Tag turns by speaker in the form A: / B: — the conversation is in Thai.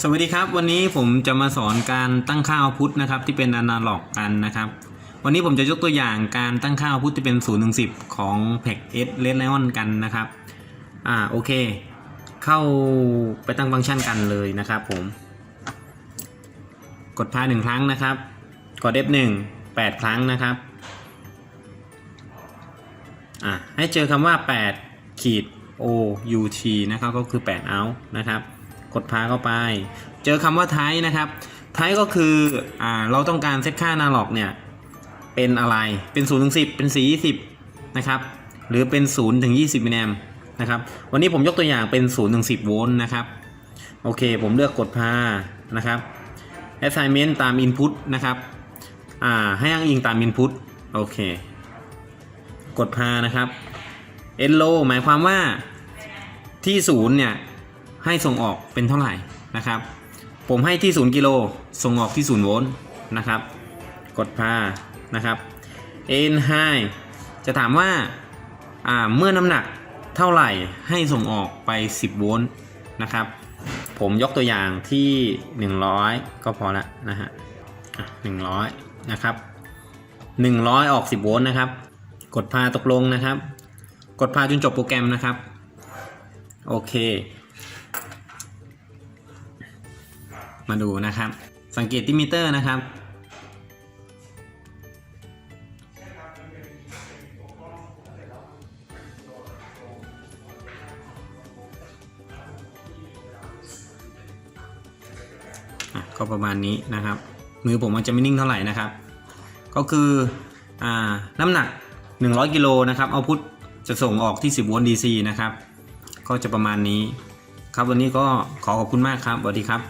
A: สวัสดีครับวันนี้ผมจะมาสอนการตั้งค่าเอาพุทนะครับที่เป็นอนาล็อกกันนะครับ วันนี้ผมจะยกตัวอย่างการตั้งค่าเอาพุทที่เป็น0ูนย์ถึงสิของ p e c S Red Lion กันนะครับอ่าโอเค เข้าไปตั้งฟังก์ชันกันเลยนะครับผม กดพาหนึ่งครั้งนะครับ กด F1 8 ครั้งนะครับอะให้เจอคำว่า8ขีด O U T นะครับก็คือ8 out นะครับ กดพาเข้าไป เจอคำว่าไทนะครับไทก็คืออ่าเราต้องการเซตค่านาล็อกเนี่ยเป็นอะไรเป็น0ถึง10 เป็น 4 20 นะครับ หรือเป็น0ถึง20มิลลิแอมนะครับ วันนี้ผมยกตัวอย่างเป็น0ถึง10 โวลต์นะครับ โอเค ผมเลือกกดพานะครับ assignment ตาม input นะครับอ่าให้อ้างอิงตาม input โอเค กดพานะครับ e n l o หมายความว่าที่ศูนย์เนี่ย ให้ส่งออกเป็นเท่าไหร่นะครับ ผมให้ที่ 0 กิโลส่งออกที่ 0 โวลต์นะครับ กดพานะครับ n high จะถามว่าอ่าเมื่อน้ำหนักเท่าไหร่ให้ส่งออกไป 10 โวลต์นะครับ ผมยกตัวอย่างที่ 100 ก็พอละนะฮะอะ100นะครับ100ออก10โวลต์นะครับ กดพาตกลงนะครับ กดพาจนจบโปรแกรมนะครับ โอเค มาดูนะครับ สังเกตที่มิเตอร์นะครับ ก็ประมาณนี้นะครับ มือผมมันจะไม่นิ่งเท่าไหร่นะครับ ก็คืออน้ำหนัก 100 กิโลนะครับเอาพุทจะส่งออกที่ 10 โวลต์ DC นะครับ ก็จะประมาณนี้ ครับวันนี้ก็ขอขอบคุณมากครับสวัสดีครับ